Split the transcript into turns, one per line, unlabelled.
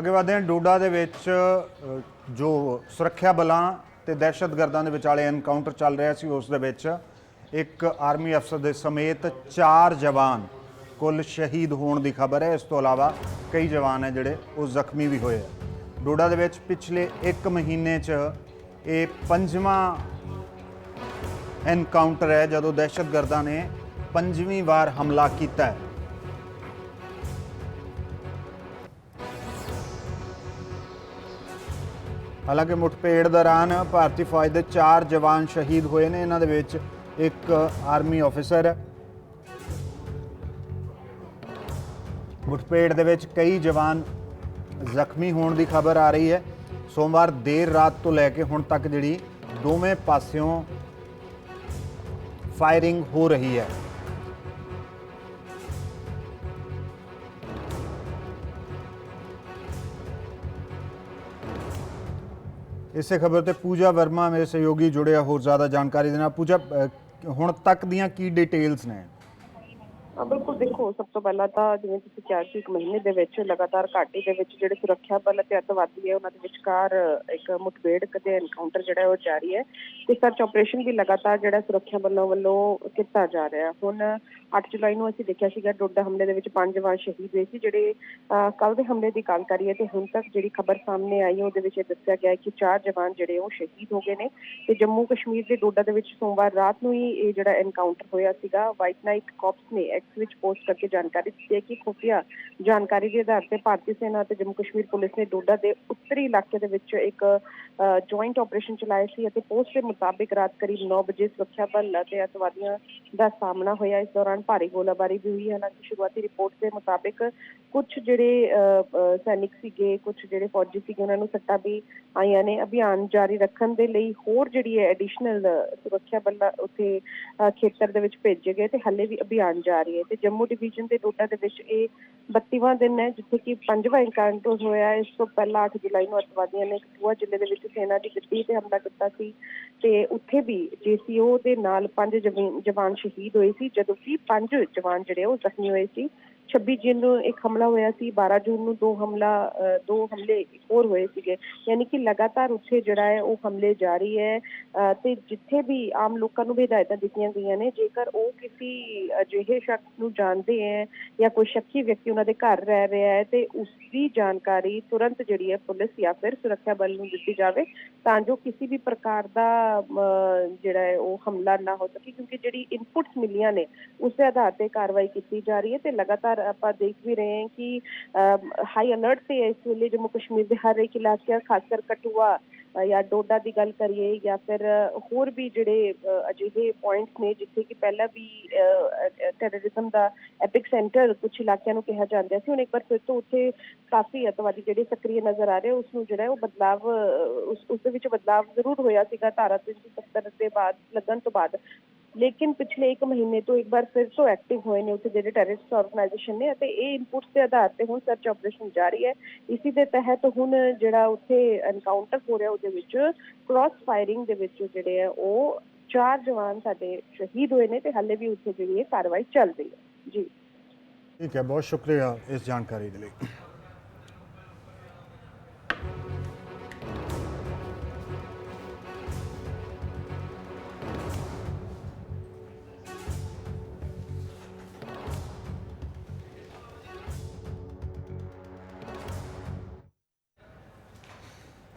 ਅੱਗੇ ਵਧਦੇ ਹਾਂ, ਡੋਡਾ ਦੇ ਵਿੱਚ ਜੋ ਸੁਰੱਖਿਆ ਬਲਾਂ ਤੇ ਦਹਿਸ਼ਤਗਰਦਾਂ ਦੇ ਵਿਚਾਲੇ ਐਨਕਾਊਂਟਰ ਚੱਲ ਰਿਹਾ ਸੀ, ਉਸ ਦੇ ਵਿੱਚ ਇੱਕ ਆਰਮੀ ਅਫਸਰ ਦੇ ਸਮੇਤ ਚਾਰ ਜਵਾਨ ਕੁੱਲ ਸ਼ਹੀਦ ਹੋਣ ਦੀ ਖਬਰ ਹੈ। ਇਸ ਤੋਂ ਇਲਾਵਾ ਕਈ ਜਵਾਨ ਹੈ ਜਿਹੜੇ ਉਹ ਜ਼ਖਮੀ ਵੀ ਹੋਏ ਆ ਡੋਡਾ ਦੇ ਵਿੱਚ ਪਿਛਲੇ 1 ਮਹੀਨੇ 'ਚ ਇਹ ਪੰਜਵਾਂ ਐਨਕਾਊਂਟਰ ਹੈ, ਜਦੋਂ ਦਹਿਸ਼ਤਗਰਦਾਂ ਨੇ ਪੰਜਵੀਂ ਵਾਰ ਹਮਲਾ ਕੀਤਾ ਹੈ। ਹਾਲਾਂਕਿ ਮੁਠਭੇੜ ਦੌਰਾਨ ਭਾਰਤੀ ਫੌਜ ਦੇ 4 ਜਵਾਨ ਸ਼ਹੀਦ ਹੋਏ ਨੇ। ਇਹਨਾਂ ਦੇ ਵਿੱਚ ਇੱਕ ਆਰਮੀ ਅਫਸਰ ਹੈ ਮੁਠਭੇੜ ਦੇ ਵਿੱਚ ਕਈ ਜਵਾਨ ਜ਼ਖਮੀ ਹੋਣ ਦੀ ਖਬਰ ਆ ਰਹੀ ਹੈ। ਸੋਮਵਾਰ ਦੇਰ ਰਾਤ ਤੋਂ ਲੈ ਕੇ ਹੁਣ ਤੱਕ ਜਿਹੜੀ ਦੋਵੇਂ ਪਾਸਿਓਂ ਫਾਇਰਿੰਗ ਹੋ ਰਹੀ ਹੈ। ਇਸੇ ਖਬਰ ਤੇ ਪੂਜਾ ਵਰਮਾ ਮੇਰੇ ਸਹਿਯੋਗੀ ਜੁੜਿਆ ਹੋਰ ਜ਼ਿਆਦਾ ਜਾਣਕਾਰੀ ਦੇਣਾ। ਪੂਜਾ ਅ, ਹੁਣ ਤੱਕ ਦੀਆਂ ਕੀ ਡਿਟੇਲਸ ਨੇ?
ਬਿਲਕੁਲ ਦੇਖੋ, ਸਭ ਤੋਂ ਪਹਿਲਾਂ ਤਾਂ ਜਿਵੇਂ ਤੁਸੀਂ ਕਿਹਾ ਕਿ ਇੱਕ ਮਹੀਨੇ ਦੇ ਵਿੱਚ ਲਗਾਤਾਰ ਘਾਟੀ ਦੇ ਵਿੱਚ ਜਿਹੜੇ ਸੁਰੱਖਿਆ ਬਲ ਅਤੇ ਅੱਤਵਾਦੀ ਹੈ, ਉਹਨਾਂ ਦੇ ਵਿਚਕਾਰ ਇੱਕ ਮੁਠਭੇੜ ਕਦੇ ਐਨਕਾਊਂਟਰ ਜਿਹੜਾ ਉਹ ਜਾਰੀ ਹੈ ਤੇ ਸਰਚ ਆਪਰੇਸ਼ਨ ਵੀ ਲਗਾਤਾਰ ਜਿਹੜਾ ਸੁਰੱਖਿਆ ਬਲਾਂ ਵੱਲੋਂ ਕੀਤਾ ਜਾ ਰਿਹਾ ਹੁਣ 8 ਜੁਲਾਈ ਨੂੰ ਅਸੀਂ ਦੇਖਿਆ ਸੀਗਾ, ਡੋਡਾ ਹਮਲੇ ਦੇ ਵਿੱਚ ਪੰਜ ਜਵਾਨ ਸ਼ਹੀਦ ਹੋਏ ਸੀ, ਜਿਹੜੇ ਕੱਲ ਦੇ ਹਮਲੇ ਦੀ ਗੱਲ ਕਰੀਏ ਤੇ ਹੁਣ ਤੱਕ ਜਿਹੜੀ ਖਬਰ ਸਾਹਮਣੇ ਆਈ ਉਹਦੇ ਵਿੱਚ ਇਹ ਦੱਸਿਆ ਗਿਆ ਕਿ ਚਾਰ ਜਵਾਨ ਜਿਹੜੇ ਉਹ ਸ਼ਹੀਦ ਹੋ ਗਏ ਨੇ ਤੇ ਜੰਮੂ ਕਸ਼ਮੀਰ ਦੇ ਡੋਡਾ ਦੇ ਵਿੱਚ ਸੋਮਵਾਰ ਰਾਤ ਨੂੰ ਹੀ ਇਹ ਜਿਹੜਾ ਐਨਕਾਊਂਟਰ ਹੋਇਆ ਸੀਗਾ ਵਾਈਟ ਨਾਈਟ ਕਾਪਸ ਨੇ ਐਕਸ ਵਿੱਚ ਪੋਸਟ ਕਰਕੇ ਜਾਣਕਾਰੀ ਦਿੱਤੀ ਹੈ ਕਿ ਖੁਫੀਆ ਜਾਣਕਾਰੀ ਦੇ ਆਧਾਰ ਤੇ ਭਾਰਤੀ ਸੈਨਾ ਅਤੇ ਜੰਮੂ ਕਸ਼ਮੀਰ ਪੁਲਿਸ ਨੇ ਡੋਡਾ ਦੇ ਉੱਤਰੀ ਇਲਾਕੇ ਦੇ ਵਿੱਚ ਇੱਕ ਜੁਆਇੰਟ ਆਪਰੇਸ਼ਨ ਚਲਾਇਆ ਸੀ ਅਤੇ ਪੋਸਟ ਦੇ ਮੁਤਾਬਿਕ ਰਾਤ ਕਰੀਬ 9 ਵਜੇ ਸੁਰੱਖਿਆ ਬਲ ਅਤੇ ਅਤਵਾਦੀਆਂ ਦਾ ਸਾਹਮਣਾ ਹੋਇਆ। ਇਸ ਦੌਰਾਨ ਭਾਰੀ ਗੋਲਾਬਾਰੀ ਵੀ ਹੋਈ ਹਾਲਾਂਕਿ ਸ਼ੁਰੂਆਤੀ ਰਿਪੋਰਟ ਦੇ ਮੁਤਾਬਿਕ ਕੁਝ ਜਿਹੜੇ ਅ, ਸੈਨਿਕ ਸੀਗੇ ਕੁਝ ਜਿਹੜੇ ਫੌਜੀ ਸੀਗੇ ਉਹਨਾਂ ਨੂੰ ਸੱਟਾਂ ਵੀ ਆਈਆਂ ਨੇ। ਅਭਿਆਨ ਜਾਰੀ ਰੱਖਣ ਦੇ ਲਈ ਹੋਰ ਜਿਹੜੀ ਹੈ ਐਡੀਸ਼ਨਲ ਸੁਰੱਖਿਆ ਬਲ ਉੱਥੇ ਖੇਤਰ ਦੇ ਵਿੱਚ ਭੇਜੇ ਗਏ ਤੇ ਹੱਲੇ ਵੀ ਅਭਿਆਨ ਜਾਰੀ ਹੈ ਤੇ ਜੰਮੂ ਡਿਵੀਜ਼ਨ ਦੇ ਡੋਡਾ ਦੇ ਵਿੱਚ ਇਹ 32ਵਾਂ ਦਿਨ ਹੈ, ਜਿੱਥੇ ਕਿ ਪੰਜਵਾਂ ਐਨਕਾਊਂਟਰ ਹੋਇਆ ਇਸ ਤੋਂ ਪਹਿਲਾਂ 8 ਜੁਲਾਈ ਨੂੰ ਅਤਵਾਦੀਆਂ ਨੇ ਕਠੂਆ ਜ਼ਿਲ੍ਹੇ ਦੇ ਵਿੱਚ ਸੈਨਾ ਦੀ ਗੱਡੀ ਤੇ ਹਮਲਾ ਕੀਤਾ ਸੀ ਤੇ ਉੱਥੇ ਵੀ ਜੀਸੀਓ ਦੇ ਨਾਲ ਪੰਜ ਜਵਾਨ ਸ਼ਹੀਦ ਹੋਏ ਸੀ। ਜਦੋਂ ਕਿ ਪੰਜ ਜਵਾਨ ਜਿਹੜੇ ਉਹ ਜ਼ਖਮੀ ਹੋਏ ਸੀ। 26 ਜੂਨ ਨੂੰ ਇੱਕ ਹਮਲਾ ਹੋਇਆ ਸੀ 12 ਜੂਨ ਨੂੰ ਦੋ ਹਮਲਾ ਦੋ ਹਮਲੇ ਹੋਰ ਹੋਏ ਸੀਗੇ। ਯਾਨੀ ਕਿ ਲਗਾਤਾਰ ਉੱਥੇ ਜਿਹੜਾ ਹੈ ਉਹ ਹਮਲੇ ਜਾਰੀ ਹੈ। ਤੇ ਜਿੱਥੇ ਵੀ ਆਮ ਲੋਕਾਂ ਨੂੰ ਵੀ ਹਦਾਇਤਾਂ ਦਿੱਤੀਆਂ ਗਈਆਂ ਨੇ, ਜੇਕਰ ਉਹ ਕਿਸੇ ਅਜਿਹੇ ਸ਼ਖਸ ਨੂੰ ਜਾਣਦੇ ਹੈ ਜਾਂ ਕੋਈ ਸ਼ੱਕੀ ਵਿਅਕਤੀ ਉਹਨਾਂ ਦੇ ਘਰ ਰਹਿ ਰਿਹਾ ਹੈ ਤੇ ਉਸ ਦੀ ਜਾਣਕਾਰੀ ਤੁਰੰਤ ਜਿਹੜੀ ਹੈ ਪੁਲਿਸ ਜਾਂ ਫਿਰ ਸੁਰੱਖਿਆ ਬਲ ਨੂੰ ਦਿੱਤੀ ਜਾਵੇ, ਤਾਂ ਜੋ ਕਿਸੇ ਵੀ ਪ੍ਰਕਾਰ ਦਾ ਜਿਹੜਾ ਹੈ ਉਹ ਹਮਲਾ ਨਾ ਹੋ ਸਕੇ, ਕਿਉਂਕਿ ਜਿਹੜੀ ਇਨਪੁਟਸ ਮਿਲੀਆਂ ਨੇ, ਉਸ ਦੇ ਆਧਾਰ ਤੇ ਕਾਰਵਾਈ ਕੀਤੀ ਜਾ ਰਹੀ ਹੈ ਤੇ ਲਗਾਤਾਰ ਆਪਾਂ ਦੇਖ ਵੀ ਰਹੇ ਹਾਂ ਕਿ ਹਾਈ ਅਲਰਟ ਤੇ ਇਸ ਵੇਲੇ ਜੰਮੂ ਕਸ਼ਮੀਰ ਦੇ ਹਰ ਇੱਕ ਇਲਾਕੇ ਖਾਸ ਕਰ ਕਟੂਆ ਜਾਂ ਡੋਡਾ ਦੀ ਗੱਲ ਕਰੀਏ ਜਾਂ ਫਿਰ ਹੋਰ ਵੀ ਜਿਹੜੇ ਅਜਿਹੇ ਪੁਆਇੰਟਸ ਨੇ ਜਿੱਥੇ ਕਿ ਪਹਿਲਾਂ ਵੀ ਟੈਰਰਿਜ਼ਮ ਦਾ ਐਪਿਕ ਸੈਂਟਰ ਕੁਝ ਇਲਾਕਿਆਂ ਨੂੰ ਕਿਹਾ ਜਾਂਦਾ ਸੀ ਹੁਣ ਇੱਕ ਵਾਰ ਫਿਰ ਤੋਂ ਉੱਥੇ ਕਾਫੀ ਅਤਵਾਦੀ ਜਿਹੜੇ ਸਕਰੀਏ ਨਜ਼ਰ ਆ ਰਹੇ ਉਸ ਨੂੰ ਜਿਹੜਾ ਉਹ ਬਦਲਾਵ ਅ, ਉਸ ਉਸ ਦੇ ਵਿੱਚ ਬਦਲਾਵ ਜ਼ਰੂਰ ਹੋਇਆ ਸੀਗਾ ਧਾਰਾ 370 ਦੇ ਬਾਅਦ ਲੱਗਣ ਤੋਂ ਬਾਅਦ। ਲੇਕਿਨ ਪਿਛਲੇ 1 ਮਹੀਨੇ ਤੋਂ ਇੱਕ ਵਾਰ ਫਿਰ ਤੋਂ ਐਕਟਿਵ ਹੋਏ ਨੇ ਉੱਥੇ ਜਿਹੜੇ ਟੈਰਰਿਸਟ ਆਰਗੇਨਾਈਜੇਸ਼ਨ ਨੇ ਅਤੇ ਇਹ ਇਨਪੁਟਸ ਦੇ ਆਧਾਰ ਤੇ ਹੁਣ ਸਰਚ ਆਪਰੇਸ਼ਨ ਜਾਰੀ ਹੈ। ਇਸੇ ਦੇ ਤਹਿਤ ਹੁਣ ਜਿਹੜਾ ਉੱਥੇ ਐਨਕਾਊਂਟਰ ਹੋ ਰਿਹਾ ਉਹਦੇ ਵਿੱਚ ਕ੍ਰਾਸ ਫਾਇਰਿੰਗ ਦੇ ਵਿੱਚ ਜਿਹੜੇ ਆ ਉਹ ਚਾਰ ਜਵਾਨ ਸਾਡੇ ਸ਼ਹੀਦ ਹੋਏ ਨੇ ਤੇ ਹਾਲੇ ਵੀ ਉੱਥੇ ਜਿਹੜੀ ਇਹ ਕਾਰਵਾਈ ਚੱਲ ਰਹੀ ਹੈ। ਜੀ।
ਠੀਕ ਹੈ, ਬਹੁਤ ਸ਼ੁਕਰੀਆ ਇਸ ਜਾਣਕਾਰੀ ਦੇ ਲਈ।